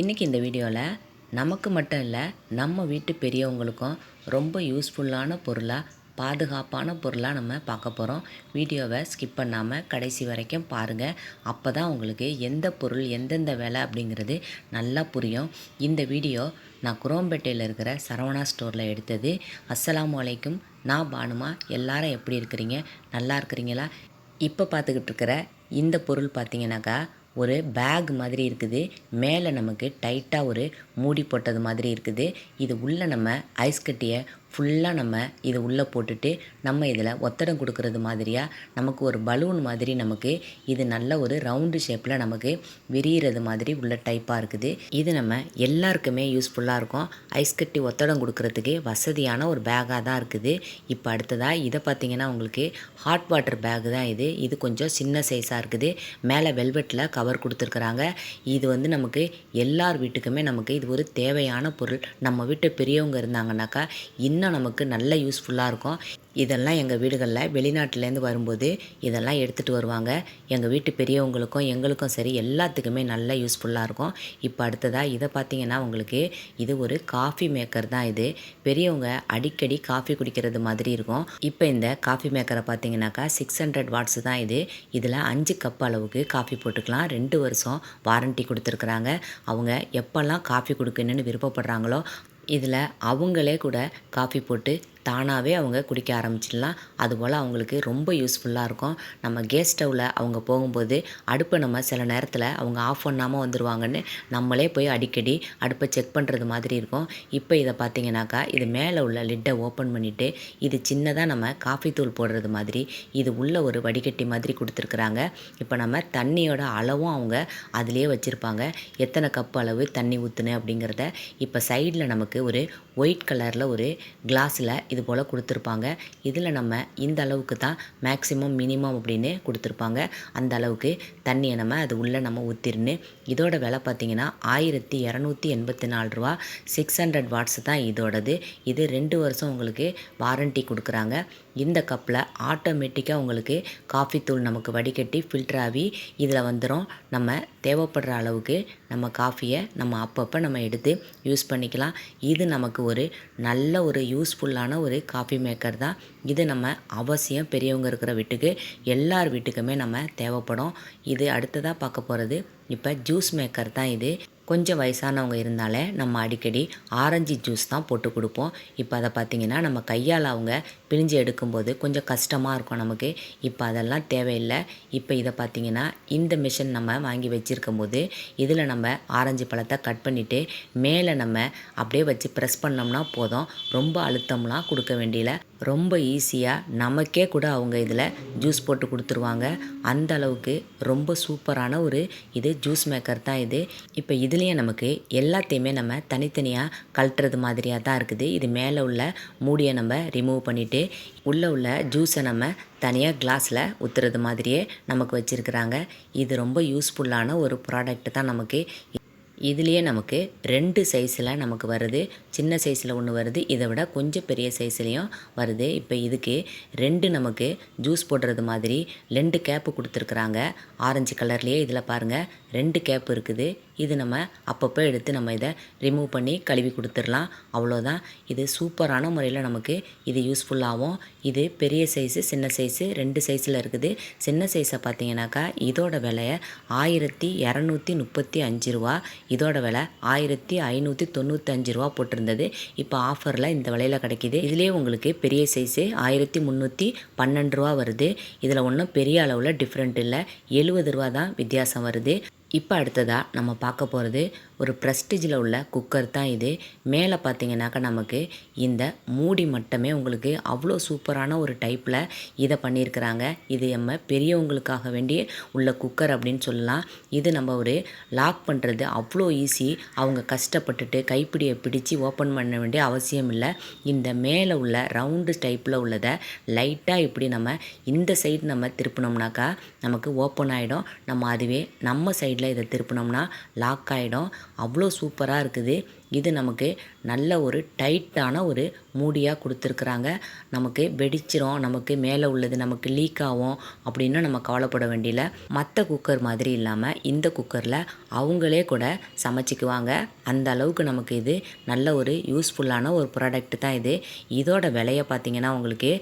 இன்றைக்கி இந்த வீடியோவில் நமக்கு மட்டும் இல்லை நம்ம வீட்டு பெரியவங்களுக்கும் ரொம்ப யூஸ்ஃபுல்லான பொருளாக பாதுகாப்பான பொருளாக நம்ம பார்க்க போகிறோம் வீடியோவை ஸ்கிப் பண்ணாமல் கடைசி வரைக்கும் பாருங்கள் அப்போ தான் உங்களுக்கு எந்த பொருள் எந்தெந்த வேலை அப்படிங்கிறது நல்லா புரியும். இந்த வீடியோ நான் குரோம்பேட்டையில் இருக்கிற சரவணா ஸ்டோரில் எடுத்தது. அஸ்ஸலாமு அலைக்கும். நான் பானுமா எல்லாரும் எப்படி இருக்கிறீங்க? நல்லா இருக்கிறீங்களா? இப்போ பார்த்துக்கிட்டு இருக்கிற இந்த பொருள் பார்த்தீங்கன்னாக்கா ஒரு பேக் மாதிரி இருக்குது. மேலே நமக்கு டைட்டாக ஒரு மூடி போட்டது மாதிரி இருக்குது. இது உள்ளே நம்ம ஐஸ் கட்டியை ஃபுல்லாக நம்ம இது உள்ளே போட்டுட்டு நம்ம இதில் ஒத்தடம் கொடுக்கறது மாதிரியாக நமக்கு ஒரு பலூன் மாதிரி நமக்கு இது நல்ல ஒரு ரவுண்டு ஷேப்பில் நமக்கு விரிகிறது மாதிரி உள்ள டைப்பாக இருக்குது. இது நம்ம எல்லாருக்குமே யூஸ்ஃபுல்லாக இருக்கும். ஐஸ் கட்டி ஒத்தடம் கொடுக்கறதுக்கு வசதியான ஒரு பேக்காக தான் இருக்குது. இப்போ அடுத்ததாக இதை பார்த்தீங்கன்னா உங்களுக்கு ஹாட் வாட்டர் பேக் தான் இது. இது கொஞ்சம் சின்ன சைஸாக இருக்குது. மேலே வெல்வெட்டில் கவர் கொடுத்துருக்குறாங்க. இது வந்து நமக்கு எல்லார் வீட்டுக்குமே நமக்கு இது ஒரு தேவையான பொருள். நம்ம வீட்டு பெரியவங்க இருந்தாங்கனாக்கா இந்த இன்னும் நமக்கு நல்ல யூஸ்ஃபுல்லாக இருக்கும். இதெல்லாம் எங்கள் வீடுகளில் வெளிநாட்டிலேருந்து வரும்போது இதெல்லாம் எடுத்துகிட்டு வருவாங்க. எங்கள் வீட்டு பெரியவங்களுக்கும் எங்களுக்கும் சரி எல்லாத்துக்குமே நல்ல யூஸ்ஃபுல்லாக இருக்கும். இப்போ அடுத்ததாக இதை பார்த்தீங்கன்னா உங்களுக்கு இது ஒரு காஃபி மேக்கர் தான் இது. பெரியவங்க அடிக்கடி காஃபி குடிக்கிறது மாதிரி இருக்கும். இப்போ இந்த காஃபி மேக்கரை பார்த்தீங்கன்னாக்கா சிக்ஸ் ஹண்ட்ரட் வாட்ஸ் தான் இது. இதில் அஞ்சு கப் அளவுக்கு காஃபி போட்டுக்கலாம். ரெண்டு வருஷம் வாரண்ட்டி கொடுத்துருக்குறாங்க. அவங்க எப்போல்லாம் காஃபி கொடுக்கணுன்னு விருப்பப்படுறாங்களோ இதில் அவங்களே கூட காஃபி போட்டு தானாகவே அவங்க குடிக்க ஆரம்பிச்சிடலாம். அதுபோல் அவங்களுக்கு ரொம்ப யூஸ்ஃபுல்லாக இருக்கும். நம்ம கேஸ் ஸ்டவ்வில் அவங்க போகும்போது அடுப்பை நம்ம சில நேரத்தில் அவங்க ஆஃப் பண்ணாமல் வந்துடுவாங்கன்னு நம்மளே போய் அடிக்கடி அடுப்பை செக் பண்ணுறது மாதிரி இருக்கும். இப்போ இதை பார்த்தீங்கன்னாக்கா இது மேலே உள்ள லிட்டை ஓப்பன் பண்ணிவிட்டு இது சின்னதாக நம்ம காஃபி தூள் போடுறது மாதிரி இது உள்ள ஒரு வடிகட்டி மாதிரி கொடுத்துருக்குறாங்க. இப்போ நம்ம தண்ணியோட அளவும் அவங்க அதிலே வச்சுருப்பாங்க. எத்தனை கப் அளவு தண்ணி ஊற்றுனு அப்படிங்கிறத இப்போ சைடில் நமக்கு ஒரு ஒயிட் கலரில் ஒரு கிளாஸில் இது போல் கொடுத்துருப்பாங்க. இதில் நம்ம இந்த அளவுக்கு தான் மேக்ஸிமம் மினிமம் அப்படின்னு கொடுத்துருப்பாங்க. அந்த அளவுக்கு தண்ணியை நம்ம அது உள்ளே நம்ம ஊற்றிருன்னு இதோட விலை பார்த்திங்கன்னா ஆயிரத்தி இரநூத்தி எண்பத்தி நாலு ரூபா. சிக்ஸ் ஹண்ட்ரட் வாட்ஸ் தான் இதோடது. இது ரெண்டு வருஷம் உங்களுக்கு வாரண்ட்டி கொடுக்குறாங்க. இந்த கப்பில் ஆட்டோமேட்டிக்காக உங்களுக்கு காஃபி தூள் நமக்கு வடிகட்டி ஃபில்டர் ஆகி இதில் வந்துடும் நம்ம தேவைப்படுற அளவுக்கு நம்ம காஃபியை நம்ம அப்பப்போ நம்ம எடுத்து யூஸ் பண்ணிக்கலாம். இது நமக்கு ஒரு நல்ல ஒரு யூஸ்ஃபுல்லான ஒரு காஃபி மேக்கர் தான். இது நம்ம அவசியம் பெரியவங்க இருக்கிற வீட்டுக்கு எல்லார் வீட்டுக்குமே நம்ம தேவைப்படும். இது அடுத்ததாக பார்க்க போகிறது இப்போ ஜூஸ் மேக்கர் தான் இது. கொஞ்சம் வயசானவங்க இருந்தாலே நம்ம அடிக்கடி ஆரஞ்சு ஜூஸ் தான் போட்டு கொடுப்போம். இப்போ அதை பார்த்திங்கன்னா நம்ம கையால் அவங்க பிழிஞ்சு எடுக்கும்போது கொஞ்சம் கஷ்டமாக இருக்கும் நமக்கு. இப்போ அதெல்லாம் தேவையில்லை. இப்போ இதை பார்த்திங்கன்னா இந்த மிஷின் நம்ம வாங்கி வச்சுருக்கும் போது இதில் நம்ம ஆரஞ்சு பழத்தை கட் பண்ணிவிட்டு மேலே நம்ம அப்படியே வச்சு ப்ரெஸ் பண்ணோம்னா போதும். ரொம்ப அழுத்தம்லாம் கொடுக்க வேண்டியல. ரொம்ப ஈஸியாக நமக்கே கூட அவங்க இதில் ஜூஸ் போட்டு கொடுத்துருவாங்க. அந்த அளவுக்கு ரொம்ப சூப்பரான ஒரு இது ஜூஸ் மேக்கர் தான் இது. இப்போ இது இதுலேயே நமக்கு எல்லாத்தையுமே நம்ம தனித்தனியாக கழட்டுறது மாதிரியாக தான் இருக்குது. இது மேலே உள்ள மூடியை நம்ம ரிமூவ் பண்ணிவிட்டு உள்ளே உள்ள ஜூஸை நம்ம தனியாக கிளாஸில் ஊற்றுறது மாதிரியே நமக்கு வச்சுருக்குறாங்க. இது ரொம்ப யூஸ்ஃபுல்லான ஒரு ப்ராடக்ட் தான் நமக்கு. இதுலேயே நமக்கு ரெண்டு சைஸில் நமக்கு வருது. சின்ன சைஸில் ஒன்று வருது. இதை விட கொஞ்சம் பெரிய சைஸ்லேயும் வருது. இப்போ இதுக்கு ரெண்டு நமக்கு ஜூஸ் போடுறது மாதிரி ரெண்டு கேப்பு கொடுத்துருக்குறாங்க. ஆரஞ்சு கலர்லேயே இதில் பாருங்கள் ரெண்டு கேப் இருக்குது. இது நம்ம அப்பப்போ எடுத்து நம்ம இதை ரிமூவ் பண்ணி கழுவி கொடுத்துடலாம். அவ்வளோதான் இது சூப்பரான முறையில் நமக்கு இது யூஸ்ஃபுல்லாகவும் இது பெரிய சைஸு சின்ன சைஸு ரெண்டு சைஸில் இருக்குது. சின்ன சைஸை பார்த்தீங்கன்னாக்கா இதோட விலையை ஆயிரத்தி இரநூத்தி முப்பத்தி அஞ்சு ரூபா இதோட விலை ஆயிரத்தி ஐநூற்றி தொண்ணூத்தஞ்சு ரூபா போட்டிருந்தது. இப்போ ஆஃபரில் இந்த விலையில் கிடைக்கிது. இதுலேயே உங்களுக்கு பெரிய சைஸு ஆயிரத்தி முந்நூற்றி பன்னெண்டு ரூபா வருது. இதில் ஒன்றும் பெரிய அளவில் டிஃப்ரெண்ட் இல்லை. எழுபது ரூபா தான் வித்தியாசம் வருது. இப்போ அடுத்ததாக நம்ம பார்க்க போகிறது ஒரு ப்ரெஸ்டிஜில் உள்ள குக்கர் தான் இது. மேலே பார்த்தீங்கன்னாக்கா நமக்கு இந்த மூடி மட்டுமே உங்களுக்கு அவ்வளோ சூப்பரான ஒரு டைப்பில் இதை பண்ணியிருக்கிறாங்க. இது நம்ம பெரியவங்களுக்காக வேண்டிய உள்ள குக்கர் அப்படின்னு சொல்லலாம். இது நம்ம ஒரு லாக் பண்ணுறது அவ்வளோ ஈஸி அவங்க கஷ்டப்பட்டுட்டு கைப்பிடியை பிடிச்சி ஓப்பன் பண்ண வேண்டிய அவசியம் இல்லை. இந்த மேலே உள்ள ரவுண்டு டைப்பில் உள்ளதை லைட்டாக இப்படி நம்ம இந்த சைடு நம்ம திருப்பினோம்னாக்கா நமக்கு ஓப்பன் ஆகிடும் நம்ம அதுவே நம்ம சைடில் கீழே இதை திருப்பினோம்னா லாக் ஆகிடும் அவ்வளோ சூப்பராக இருக்குது. இது நமக்கு நல்ல ஒரு டைட்டான ஒரு மூடியாக கொடுத்துருக்குறாங்க. நமக்கு வெடிச்சிரும். நமக்கு மேலே உள்ளது நமக்கு லீக் ஆகும் அப்படின்னு நம்ம கவலைப்பட வேண்டியல. மற்ற குக்கர் மாதிரி இல்லாமல் இந்த குக்கரில் அவங்களே கூட சமைச்சிக்குவாங்க. அந்த அளவுக்கு நமக்கு இது நல்ல ஒரு யூஸ்ஃபுல்லான ஒரு ப்ராடக்ட் தான் இது. இதோட விலையை பார்த்தீங்கன்னா உங்களுக்கு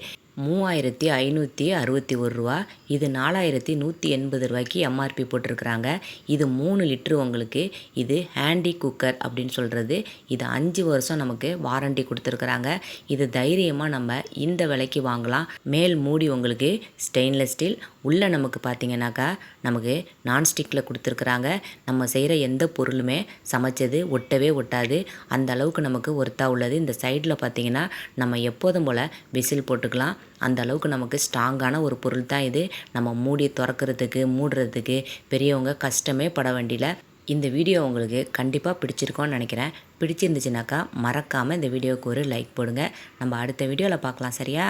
மூவாயிரத்தி ஐநூற்றி அறுபத்தி ஒரு ரூபா. இது நாலாயிரத்தி நூற்றி எண்பது ரூபாய்க்கு எம்ஆர்பி போட்டிருக்கிறாங்க. இது மூணு லிட்ரு உங்களுக்கு. இது ஹேண்டி குக்கர் அப்படின்னு சொல்கிறது இது அஞ்சு வருஷம் நமக்கு வாரண்டி கொடுத்துருக்குறாங்க. இது தைரியமாக நம்ம இந்த விலைக்கு வாங்கலாம். மேல் மூடி உங்களுக்கு ஸ்டெயின்லெஸ் ஸ்டீல் உள்ளே நமக்கு பார்த்தீங்கன்னாக்கா நமக்கு நான்ஸ்டிக்கில் கொடுத்துருக்குறாங்க. நம்ம செய்கிற எந்த பொருளுமே சமைச்சது ஒட்டவே ஒட்டாது. அந்த அளவுக்கு நமக்கு ஒர்த்தாக உள்ளது. இந்த சைடில் பார்த்தீங்கன்னா நம்ம எப்போதும் போல் விசில் போட்டுக்கலாம். அந்த அளவுக்கு நமக்கு ஸ்ட்ராங்கான ஒரு பொருள் தான் இது. நம்ம மூடி திறக்கிறதுக்கு மூடுறதுக்கு பெரியவங்க கஷ்டமே பட வேண்டியல. இந்த வீடியோ உங்களுக்கு கண்டிப்பாக பிடிச்சிருக்கோன்னு நினைக்கிறேன். பிடிச்சிருந்துச்சுனாக்கா மறக்காமல் இந்த வீடியோவுக்கு ஒரு லைக் போடுங்க. நம்ம அடுத்த வீடியோவில் பார்க்கலாம் சரியா?